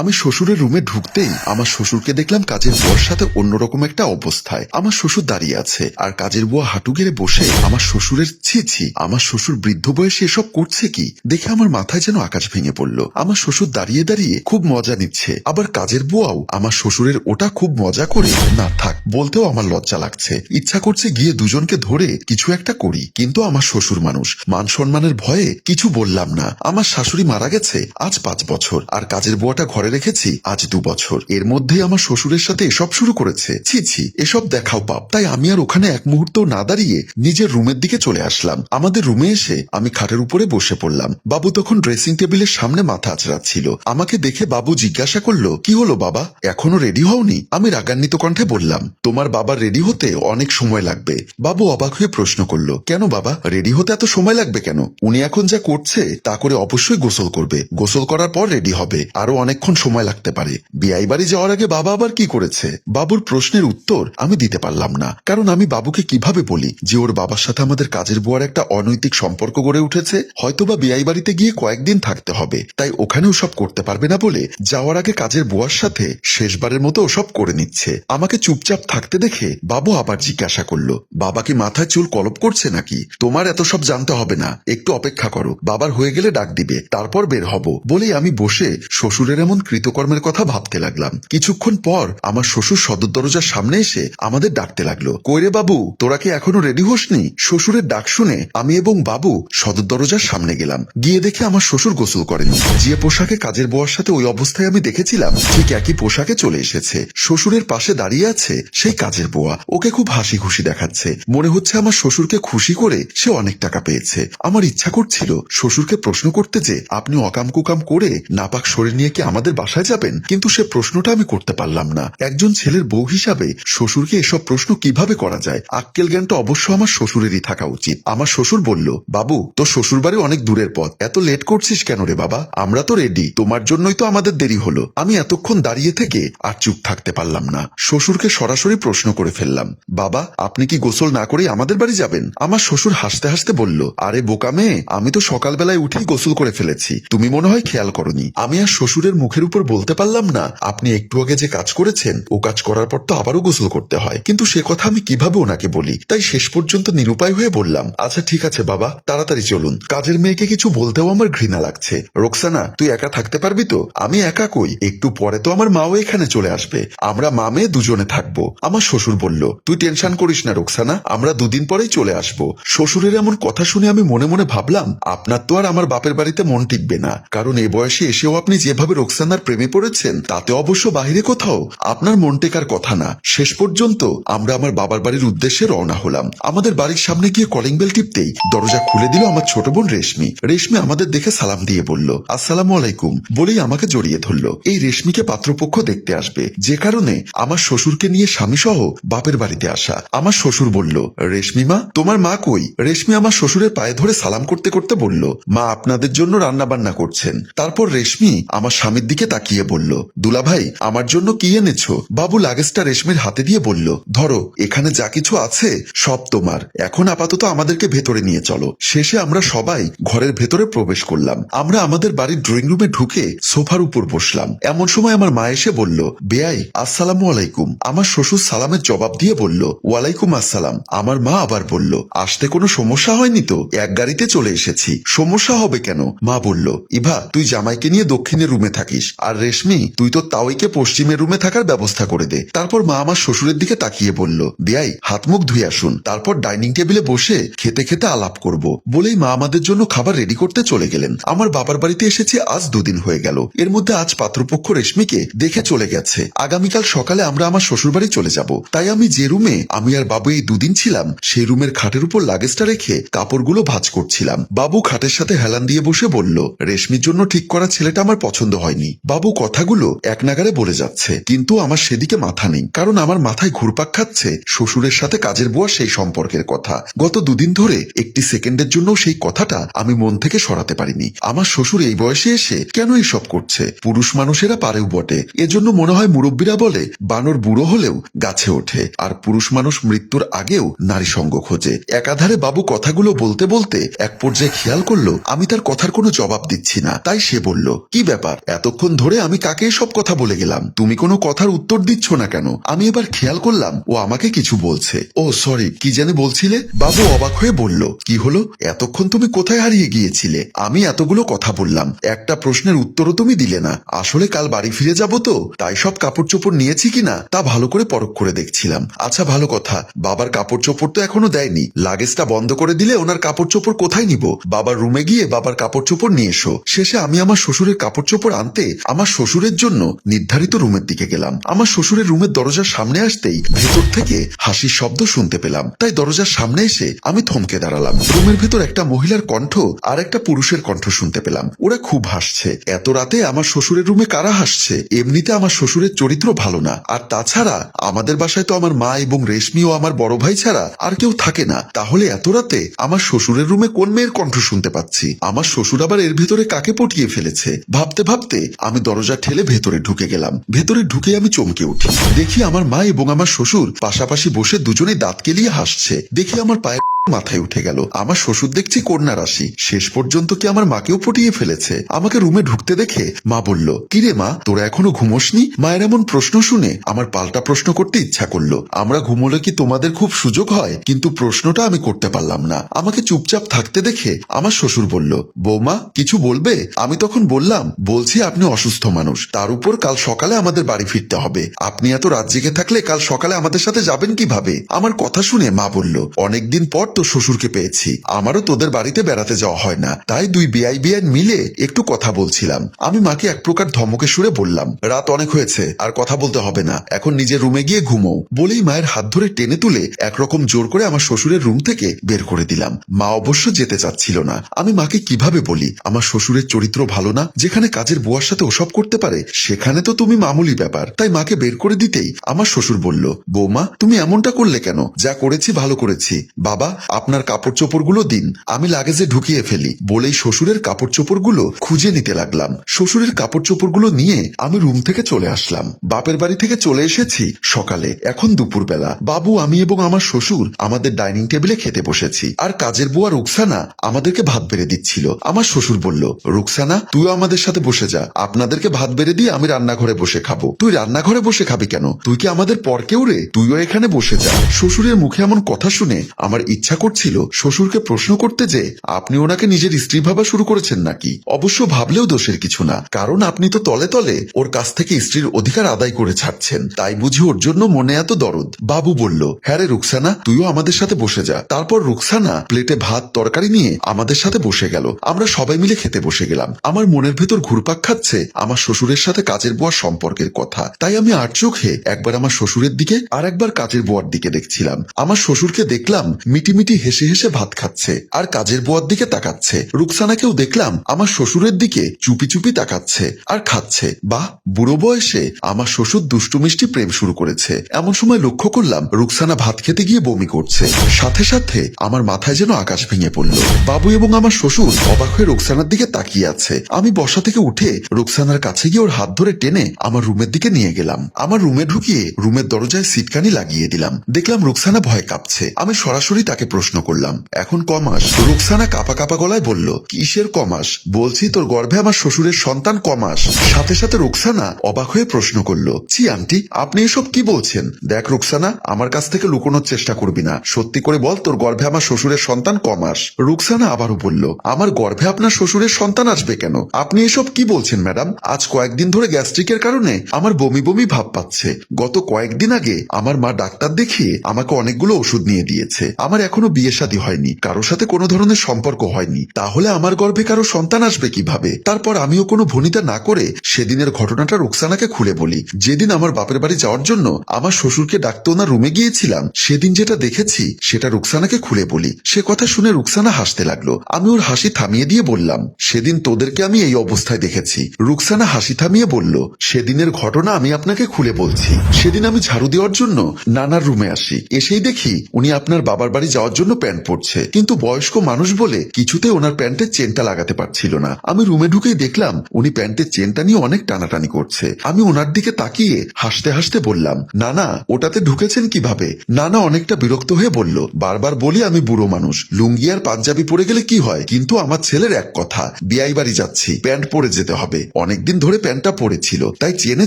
আমি শ্বশুরের রুমে ঢুকতেই আমার শ্বশুরকে দেখলাম কাজের বুয়ার সাথে অন্যরকম একটা অবস্থায়। আমার শ্বশুর দাঁড়িয়ে আছে আর কাজের বুয়া হাঁটু গেড়ে বসে আমার শ্বশুরের ছি ছি, আমার শ্বশুর বৃদ্ধ বয়সে এসব করছে কি? দেখে আমার মাথায় যেন আকাশ ভেঙে পড়ল। আমার শ্বশুর দাঁড়িয়ে দাঁড়িয়ে খুব মজা নিচ্ছে। আবার কাজের বুয়াও আমার শ্বশুরের ওটা খুব মজা করে, না থাক, বলতেও আমার লজ্জা লাগছে। ইচ্ছা করছে গিয়ে দুজনকে ধরে কিছু একটা করি। কিন্তু আমার শ্বশুর মানুষ, মান সম্মানের ভয়ে কিছু বললাম না। আমার শাশুড়ি মারা গেছে আজ পাঁচ বছর, আর কাজের বুয়াটা ঘরে রেখেছি, আজ দু বছর। এর মধ্যে আমার শ্বশুরের সাথে এসব শুরু করেছে। ছি ছি, এসব দেখাও পাপ। তাই আমি আর ওখানে এক মুহূর্ত না দাঁড়িয়ে নিজের রুমের দিকে চলে আসলাম। আমাদের রুমে এসে আমি খাটের উপরে বসে পড়লাম। বাবু তখন ড্রেসিং টেবিলের সামনে মাথা আচড়াচ্ছিল। আমাকে দেখে বাবু জিজ্ঞাসা করল, কি হলো বাবা? এখনও রেডি হওনি? আমি রাগান্বিত কণ্ঠে বললাম, তোমার বাবার রেডি হতে অনেক সময় লাগবে। বাবু অবাক হয়ে প্রশ্ন করল, কেন বাবা? রেডি হতে এত সময় লাগবে কেন? উনি এখন যা করছে, তা করে অবশ্যই গোসল করবে। গোসল করার পর রেডি হবে। আরও অনেকক্ষণ সময় লাগতে পারে। বিয়াই বাড়ি যাওয়ার আগে বাবা আবার কি করেছে? বাবুর প্রশ্নের উত্তর আমি দিতে পারলাম না। কারণ আমি বাবুকে কীভাবে বলি যে ওর বাবার সাথে আমাদের কাজের বুয়ার একটা অনৈতিক সম্পর্ক গড়ে উঠেছে? হয়তোবা বিয়াই বাড়িতে গিয়ে কয়েকদিন থাকতে হবে। তাই ওখানেও সব করতে পারবে না বলে যাওয়ার আগে কাজের বুয়ার সাথে শেষবারের মতো ওসব করে নিচ্ছে। আমাকে চুপচাপ থাকতে দেখে বাবু আবার জিজ্ঞাসা করল, বাবা কি মাথায় চুল কলপ করছে নাকি? তোমার এত সব জানতে হবে না। একটু অপেক্ষা করো। বাবার হয়ে গেলে ডাক দিবে। তারপর বের হব। বলেই আমি বসে শ্বশুরের এমন কৃতকর্মের কথা ভাবতে লাগলাম। কিছুক্ষণ পর আমার শ্বশুর সদর দরজার সামনে এসে আমাদের ডাকতে লাগল। কইরে বাবু, তোরা কি এখনও রেডি হোসনি? শ্বশুরের ডাক শুনে আমি এবং বাবু সদর দরজার সামনে গেলাম। গিয়ে দেখে আমার শ্বশুর গোসল করেনি। যে পোশাকে কাজের বউয়ার সাথে ওই অবস্থায় আমি দেখেছিলাম, ঠিক একই পোশাকে চলে এসেছে। শ্বশুরের পাশে দাঁড়িয়ে আছে সেই কাজের বোয়া ওকে খুব হাসি খুশি দেখাচ্ছে। মনে হচ্ছে আমার শ্বশুরকে খুশি করে সে অনেক টাকা পেয়েছে। আমার ইচ্ছা করছিল শ্বশুরকে প্রশ্ন করতে যে, আপনি অকাম কুকাম করে নাপাক শরীর নিয়ে কি আমাদের বাসায় যাবেন? কিন্তু সে প্রশ্নটা আমি করতে পারলাম না। একজন ছেলের বউ হিসাবে শ্বশুরকে এসব প্রশ্ন কীভাবে করা যায়? আক্কেল জ্ঞানটা অবশ্য আমার শ্বশুরেরই থাকা উচিত। আমার শ্বশুর বলল, বাবু, তোর শ্বশুর বাড়ি অনেক দূরের পথ। এত লেট করছিস কেন রে বাবা? আমরা তো রেডি তোমার জন্যই তো আমাদের দেরি হলো। আমি এতক্ষণ দাঁড়িয়ে থেকে আর চুপ থাকতে পারলাম না। শ্বশুরকে সরাসরি প্রশ্ন করে ফেললাম, বাবা, আপনি কি গোসল না করেই আমাদের বাড়ি যাবেন? আমার শ্বশুর হাসতে হাসতে বলল, আরে বোকা মেয়ে, আমি তো সকালবেলায় উঠেই গোসল করে ফেলেছি। তুমি মনে হয় খেয়াল করনি। আমি আর শ্বশুরের মুখের উপর বলতে পারলাম না, আপনি একটু আগে যে কাজ করেছেন, ও কাজ করার পর তো আবারও গোসল করতে হয়। কিন্তু সে কথা আমি কীভাবে ওনাকে বলি? তাই শেষ পর্যন্ত নিরুপায় হয়ে বললাম আচ্ছা ঠিক আছে বাবা, তাড়াতাড়ি চলুন। কাজের মেয়েকে কিছু বলতেও আমার ঘৃণা লাগছে। রোকসানা, তুই একা থাকতে পারবি তো? আমি একা কই? একটু পরে তো আমার মাও এখানে চলে আসবে। আমরা মা মেয়ে দুজনে থাকব। আমার শ্বশুর বলল, তুই টেনশন করিস না রোকসানা, আমরা দুদিন পরেই চলে আসব। শ্বশুরের এমন কথা শুনে আমি মনে মনে ভাবলাম, আপনার তো আর আমার বাপের বাড়িতে মন টিকবে না। কারণ এ বয়সে এসেও আপনি যেভাবে রোকসানার প্রেমে পড়েছেন, তাতে অবশ্য বাহিরে কোথাও আপনার মন টেকার কথা না। শেষ পর্যন্ত আমরা আমার বাবার বাড়ির উদ্দেশ্যে রওনা হলাম। আমাদের বাড়ির সামনে গিয়ে কলিং বেল টিপতেই দরজা খুলে দিল আমার ছোট বোন রেশমি। রেশমি আমাদের দেখে সালাম দিয়ে বলল, আসসালামু আলাইকুম, বলেই আমাকে জড়িয়ে ধরলো। এই রেশমিকে পাত্রপক্ষ দেখতে আসবে। যে কারণে আমার শ্বশুরকে নিয়ে স্বামী সহ বাপের বাড়িতে আসা। আমার শ্বশুর বলল, রেশমি মা, তোমার মা কই? রেশমি আমার শ্বশুরের পায়ে ধরে সালাম করতে করতে বলল, মা আপনাদের জন্য রান্না বান্না করছেন। তারপর রেশমি আমার স্বামীর দিকে তাকিয়ে বলল দুলা ভাই আমার জন্য কি এনেছ? বাবু লাগেজটা রেশমির হাতে দিয়ে বলল, ধরো, এখানে যা কিছু আছে, সব তোমার। এখন আপাতত আমাদেরকে ভেতরে নিয়ে চলো। শেষে আমরা সবাই ঘরের ভেতরে প্রবেশ করলাম। আমরা আমাদের বাড়ির ড্রয়িং রুমে ঢুকে সোফার উপর বসলাম। এমন সময় আমার মা এসে বলল, বেআই, আসসালামু আলাইকুম। আমার শ্বশুর সালামের জবাব দিয়ে বলল, ওয়ালাইকুম আসসালাম। আমার মা আবার বলল, আসতে কোনো সমস্যা হয়নি তো? এক গাড়িতে চলে এসেছি। সমস্যা হবে কেন? মা বলল, ইভা, তুই জামাইকে নিয়ে দক্ষিণের রুমে থাকিস। আর রেশমি, তুই তো তাওইকে পশ্চিমের রুমে থাকার ব্যবস্থা করে দে। তারপর মা আমার শ্বশুরের দিকে তাকিয়ে বলল বেআই হাত মুখ ধুয়ে আসুন। তারপর ডাইনিং টেবিলে বসে খেতে খেতে আলাপ করব। বলেই মা আমাদের জন্য খাবার রেডি করতে চলে গেলেন। আমার বাবার বাড়িতে এসেছে, আজ দুদিন হয়ে গেল। এর মধ্যে আজ পাত্রপক্ষ রেশমিকে দেখে চলে গেছে। আগামীকাল সকালে আমরা আমার শ্বশুর বাড়ি চলে যাব। তাই আমি যে রুমে আমি আর বাবু এই দুদিন ছিলাম, সেই রুমের খাটের উপর লাগেজটা রেখে কাপড়গুলো ভাঁজ করছিলাম। বাবু খাটের সাথে হেলান দিয়ে বসে বলল, রেশমির জন্য ঠিক করা ছেলেটা আমার পছন্দ হয়নি। বাবু কথাগুলো এক নাগারে বলে যাচ্ছে, কিন্তু আমার সেদিকে মাথা নেই, কারণ আমার মাথায় ঘুরপাক খাচ্ছে শ্বশুরের সাথে কাজের বুয়া সেই সম্পর্কের কথা। গত দুদিন ধরে একটি সেকেন্ডের জন্য সেই কথাটা আমি মন থেকে সরাতে পারিনি। আমার শ্বশুর এই বয়সে এসে কেন এইসব করছে? পুরুষ মানুষেরা পারেও বটে। এজন্য মনে হয় মুরব্বীরা বলে, বানর বুড়ো হলেও গাছে ওঠে, আর পুরুষ মানুষ মৃত্যুর আগেও নারী সঙ্গ খোঁজে। একাধারে বাবু কথাগুলো বলতে বলতে এক পর্যায়ে খেয়াল করল, আমি তার কথার কোনো জবাব দিচ্ছি না। তাই সে বলল, কি ব্যাপার? এতক্ষণ এতক্ষণ ধরে আমি কাকে সব কথা বলে গেলাম? তুমি কোনো কথার উত্তর দিচ্ছ না কেন? আমি এবার খেয়াল করলাম, ও আমাকে কিছু বলছে। ও সরি কি জানে বলছিলে? বাবু অবাক হয়ে বলল, কি হলো? এতক্ষণ তুমি কোথায় হারিয়ে গিয়েছিলে? আমি এতগুলো কথা বললাম। একটা প্রশ্নের উত্তরও তুমি দিলে না। আসলে কাল বাড়ি ফিরে যাব তো? তাই সব কাপড় চোপড় নিয়েছি কিনা? তা ভালো করে পরখ করে দেখছিলাম। আচ্ছা ভালো কথা। বাবার কাপড় চোপড় তো এখনও দেয়নি। লাগেজটা বন্ধ করে দিলে ওনার কাপড় চোপড় কোথায় নিব? বাবার রুমে গিয়ে বাবার কাপড় চোপড় নিয়ে এসো। শেষে আমি আমার শ্বশুরের কাপড় চোপড় আনতে আমার শ্বশুরের জন্য নির্ধারিত রুমের দিকে গেলাম। আমার শ্বশুরের রুমের দরজার সামনে আসতেই ভেতর থেকে হাসির শব্দ শুনতে পেলাম। তাই দরজার সামনে এসে আমি থমকে দাঁড়ালাম। রুমের ভেতর একটা মহিলার কণ্ঠ আর একটা পুরুষের কণ্ঠ শুনতে পেলাম। ওরা খুব হাসছে। এত রাতে আমার শ্বশুরের রুমে কারা হাসছে? এমনিতে আমার শ্বশুরের চরিত্র ভালো না। আর তাছাড়া আমাদের বাসায় তো আমার মা এবং রেশমি ও আমার বড় ভাই ছাড়া আর কেউ থাকে না। তাহলে এত রাতে আমার শ্বশুরের রুমে কোন মেয়ের কণ্ঠ শুনতে পাচ্ছি? আমার শ্বশুর আবার এর ভেতরে কাকে পটিয়ে ফেলেছে? ভাবতে ভাবতে আমি দরজা ঠেলে ভেতরে ঢুকে গেলাম। ভেতরে ঢুকে আমি চমকে উঠি। দেখি আমার মা এবং আমার শ্বশুর পাশাপাশি বসে দুজনে দাঁত কেলিয়ে হাসছে। দেখি আমার পায়ে মাথায় উঠে গেল। আমার শ্বশুর দেখছি কন্যা রাশি। শেষ পর্যন্ত কি আমার মাকেও পটিয়ে ফেলেছে? আমাকে রুমে ঢুকতে দেখে মা বলল, কিরে মা, তোরা এখনও ঘুমোসনি? মায়ের এমন প্রশ্ন শুনে আমার পাল্টা প্রশ্ন করতে ইচ্ছা করল। আমরা ঘুমোলে কি তোমাদের খুব সুযোগ হয়? কিন্তু প্রশ্নটা আমি করতে পারলাম না। আমাকে চুপচাপ থাকতে দেখে আমার শ্বশুর বলল, বৌমা, কিছু বলবে? আমি তখন বললাম, বলছি আপনি অসুস্থ মানুষ। তার উপর কাল সকালে আমাদের বাড়ি ফিরতে হবে। আপনি এত রাত জেগে থাকলে কাল সকালে আমাদের সাথে যাবেন কীভাবে? আমার কথা শুনে মা বলল, অনেকদিন পর তো শ্বশুরকে পেয়েছি। আমারও তোদের বাড়িতে বেড়াতে যাওয়া হয় না। তাই দুই বিআই বিআই মিলে একটু কথা বলছিলাম। আমি মাকে এক প্রকার ধমকে সুরে বললাম, রাত অনেক হয়েছে, আর কথা বলতে হবে না। এখন নিজের রুমে গিয়ে ঘুমো। বলেই মায়ের হাত ধরে টেনে তুলে একরকম জোর করে আমার শ্বশুরের রুম থেকে বের করে দিলাম। মা অবশ্য যেতে চাচ্ছিল না। আমি মাকে কীভাবে বলি, আমার শ্বশুরের চরিত্র ভালো না, যেখানে কাজের বুয়ার সাথে ওসব করতে পারে, সেখানে তো তুমি মামুলি ব্যাপার। তাই মাকে বের করে দিতেই আমার শ্বশুর বলল, বৌমা, তুমি এমনটা করলে কেন? যা করেছি ভালো করেছি। বাবা আপনার কাপড় চোপড়গুলো দিন। আমি লাগেজে ঢুকিয়ে ফেলি। বলেই শ্বশুরের কাপড় চোপড়গুলো খুঁজে নিতে লাগলাম। শ্বশুরের কাপড় চোপড়গুলো নিয়ে আমি রুম থেকে চলে আসলাম। বাপের বাড়ি থেকে চলে এসেছি সকালে। এখন দুপুরবেলা। বাবু, আমি এবং আমার শ্বশুর আমাদের ডাইনিং টেবিলে খেতে বসেছি। আর কাজের বুয়া রুকসানা আমাদেরকে ভাত বেড়ে দিচ্ছিল। আমার শ্বশুর বলল, রুকসানা তুইও আমাদের সাথে বসে যা। আপনাদেরকে ভাত বেড়ে দিয়ে আমি রান্নাঘরে বসে খাব। তুই রান্নাঘরে বসে খাবি কেন? তুই কি আমাদের পর কেউ রে? তুইও এখানে বসে যা। শ্বশুরের মুখে এমন কথা শুনে আমার ইচ্ছা করছিল শ্বশুরকে প্রশ্ন করতে যে, আপনি ওনাকে নিজের স্ত্রী ভাবা শুরু করেছেন নাকি? অবশ্য ভাবলেও দোষের কিছু না। কারণ আপনি তো তলে তলে ওর কাছ থেকে স্ত্রীর অধিকার আদায় করে ছাড়ছেন। তাই বুঝি ওর জন্য মনে এত দরদ। বাবু বলল হ্যাঁ রে রুকসানা, তুইও আমাদের সাথে বসে যা। তারপর রুকসানা প্লেটে ভাত, তরকারি নিয়ে আমাদের সাথে বসে গেল। আমরা সবাই মিলে খেতে বসে গেলাম। আমার মনের ভেতর ঘুরপাক খাচ্ছে আমার শ্বশুরের সাথে কাজের বুয়ার সম্পর্কের কথা। তাই আমি আর চোখে একবার আমার শ্বশুরের দিকে আর একবার কাজের বোয়ার দিকে দেখছিলাম। আমার শ্বশুরকে দেখলাম মিটিমিটি হেসে হেসে ভাত খাচ্ছে আর কাজের বুয়ার দিকে তাকাচ্ছে। রুকসানাকেও দেখলাম আমার শ্বশুরের দিকে চুপি চুপি তাকাচ্ছে আর খাচ্ছে। বাহ, বুড়ো বয়সে আমার শ্বশুর দুষ্টু মিষ্টি প্রেম শুরু করেছে। এমন সময় লক্ষ্য করলাম রুকসানা ভাত খেতে গিয়ে বমি করছে। সাথে সাথে আমার মাথায় যেন আকাশ ভেঙে পড়ল। বাবু এবং আমার শ্বশুর অবাক হয়ে রুকসানার দিকে তাকিয়ে আছে। আমি বসা থেকে উঠে রুকসানার কাছে গিয়ে ওর হাত ধরে টেনে আমার রুমের দিকে নিয়ে গেলাম। আমার রুমে ঢুকিয়ে রুমের দরজায় সিটকানি লাগিয়ে দিলাম। দেখলাম রুকসানা ভয় কাঁপছে। আমি সরাসরি তাকে প্রশ্ন করলাম। এখন কমাস। রুকসানা কাপা কাপা গলায় বলল, কিসের কমাস? বলছি তোর গর্ভে আমার শ্বশুরের সন্তান কমাস। সাথে সাথে রুকসানা অবাক হয়ে প্রশ্ন করল, ছি, আন্টি, আপনি এসব কি বলছেন? দেখ রুকসানা, আমার কাছ থেকে লুকোনোর চেষ্টা করবি না। সত্যি করে বল, তোর গর্ভে আমার শ্বশুরের সন্তান কমাস। রুকসানা আবারও বলল, আমার গর্ভে আপনার শ্বশুরের সন্তান আসবে কেন? আপনি এসব কি বলছেন, ম্যাডাম? আজ কয়েকদিন ধরে গ্যাস্ট্রিকের কারণে আমার বমি বমি ভাব পাচ্ছে। গত কয়েকদিন আগে আমার মা ডাক্তার দেখিয়ে আমাকে অনেকগুলো ওষুধ নিয়ে দিয়েছে। আমার এখনও বিয়ে শাদী হয়নি, কারোর সাথে কোনো ধরনের সম্পর্ক হয়নি। তাহলে আমার গর্ভে কারও সন্তান আসবে কীভাবে? তারপর আমিও কোনো ভনিতা না করে সেদিনের ঘটনাটা রুকসানাকে খুলে বলি। যেদিন আমার বাপের বাড়ি যাওয়ার জন্য আমার শ্বশুরকে ডাকতে ওনার রুমে গিয়েছিলাম, সেদিন যেটা দেখেছি সেটা রুকসানাকে খুলে বলি। সে কথা শুনে রুকসানা হাসতে লাগল। আমি ওর হাসি থামিয়ে দিয়ে বললাম, সেদিন তোদেরকে আমি এই অবস্থায় দেখেছি। রুকসানা হাসি থামিয়ে বলল, সেদিনের ঘটনা আমি আপনাকে খুলে বলছি। সেদিন আমি ঝাড়ু দেওয়ার জন্য নানার রুমে আসি। এসেই দেখি উনি আপনার বাবার বাড়ি যাওয়ার জন্য প্যান্ট পরছে। কিন্তু বয়স্ক মানুষ বলে কিছুতে ওনার প্যান্টের চেনটা লাগাতে পারছিল না। আমি রুমে ঢুকেই দেখলাম উনি প্যান্টের চেনটা নিয়ে অনেক টানাটানি করছে। আমি ওনার দিকে তাকিয়ে হাসতে হাসতে বললাম, না না, ওটাতে ঢুকেছেন কীভাবে? নানা অনেকটা বিরক্ত হয়ে বলল, বারবার বলি আমি বুড়ো মানুষ, লুঙ্গি আর পাঞ্জাবি পরে গেলে কি হয়? কিন্তু আমার ছেলের এক কথা, বিয়াই বাড়ি যাচ্ছি, প্যান্ট পরে যেতে হবে। অনেকদিন ধরে প্যান্টটা পরেছিল, তাই চেনে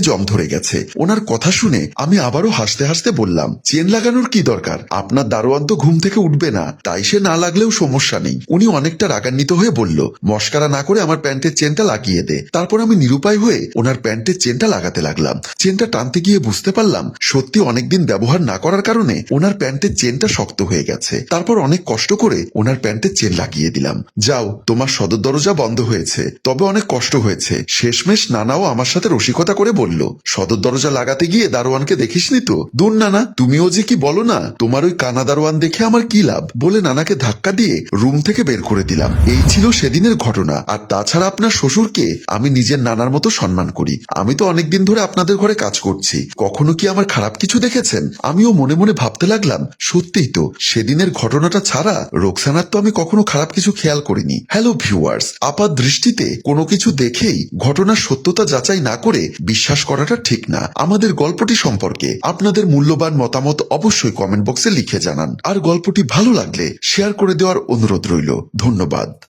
জম ধরে গেছে। ওনার কথা শুনে আমি আবারও হাসতে হাসতে বললাম, চেন লাগানোর কি দরকার? আপনার দারোয়ান তো ঘুম থেকে উঠবে না। তাই সে না লাগলেও সমস্যা নেই। উনি অনেকটা রাগান্বিত হয়ে বলল, মস্কারা না করে আমার প্যান্টের চেনটা লাগিয়ে দে। তারপর আমি নিরুপায় হয়ে ওনার প্যান্টের চেনটা লাগাতে লাগলাম। চেনটা টানতে গিয়ে বুঝতে পারলাম, সত্যি অনেকদিন ব্যবহার না করার কারণে ওনার প্যান্টের চেনটা শক্ত হয়ে গেছে। তারপর অনেক কষ্ট করে ওনার প্যান্টের চেন লাগিয়ে দিলাম। যাও, তোমার সদর দরজা বন্ধ হয়েছে। তবে অনেক কষ্ট হয়েছে। শেষমেশ নানাও আমার সাথে রসিকতা করে বলল, সদর দরজা লাগাতে গিয়ে দারোয়ানকে দেখিসনি তো? দূর নানা, তুমিও যে কি বলো না, তোমার ওই কানা দারোয়ান দেখে আমার কি লাভ? বলে নানাকে ধাক্কা দিয়ে রুম থেকে বের করে দিলাম। এই ছিল সেদিনের ঘটনা। আর তাছাড়া আপনার শ্বশুরকে আমি নিজের নানার মতো সম্মান করি। আমি তো অনেকদিন ধরে আপনাদের ঘরে কাজ করছি। কখনো কি আমার খারাপ কিছু দেখেছেন? আমিও মনে মনে ভাবতে লাগলাম, সত্যিই তো, সেদিনের ঘটনাটা ছাড়া রোকসানার তো আমি কখনো খারাপ কিছু খেয়াল করিনি। হ্যালো ভিউয়ার্স আপাত দৃষ্টিতে কোনো কিছু দেখেই ঘটনার সত্যতা যাচাই না করে বিশ্বাস করাটা ঠিক না। আমাদের গল্পটি সম্পর্কে আপনাদের মূল্যবান মতামত অবশ্যই কমেন্ট বক্সে লিখে জানান। আর গল্পটি ভালো লাগলে শেয়ার করে দেওয়ার অনুরোধ রইল। ধন্যবাদ।